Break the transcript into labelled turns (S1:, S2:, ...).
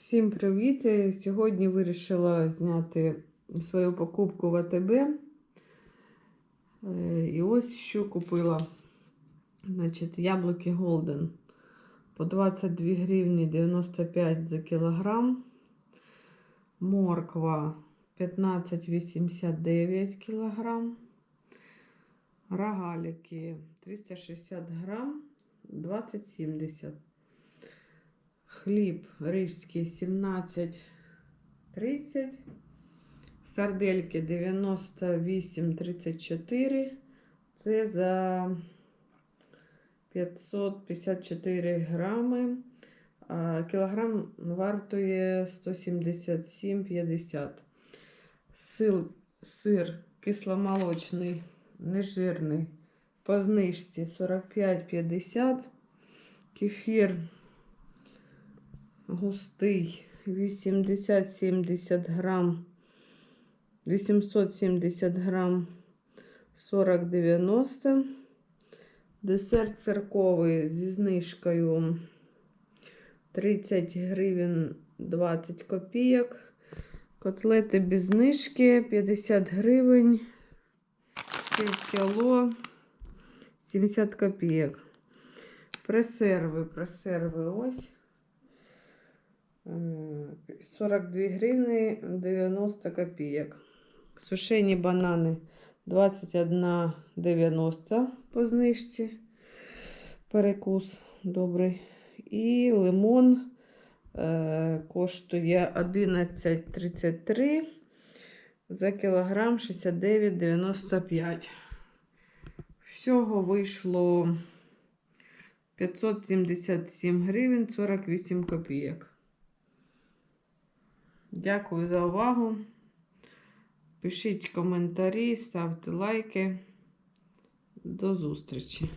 S1: Всім привіт! Сьогодні вирішила зняти свою покупку в АТБ. Е, І ось що купила. Значить, яблуки Golden по 22 гривні 95 за кілограм. Морква 15,89 кілограм. Рогалики 360 грам 20,70. Хліб рижський 17,30. Сардельки 98,34. Це за 554 грами. Кілограм вартує 177,50. Сил, сир кисломолочний, нежирний. По знижці 45,50. Кефір густий 80-70 грам, 870 грам 40-90. Десерт церковий зі знижкою 30 гривень 20 копійок. Котлети без знижки 50 гривень. 6 кіло 70 копійок. Пресерви, пресерви ось. М, 42 гривни 90 копійок. Сушені банани 21,90 по знижці. Перекус добрий. І лимон е, коштує 11,33 за кілограм 69,95. Всього вийшло 577 гривень 48 копійок. Дякую за увагу. Пишіть коментарі, ставте лайки. До зустрічі!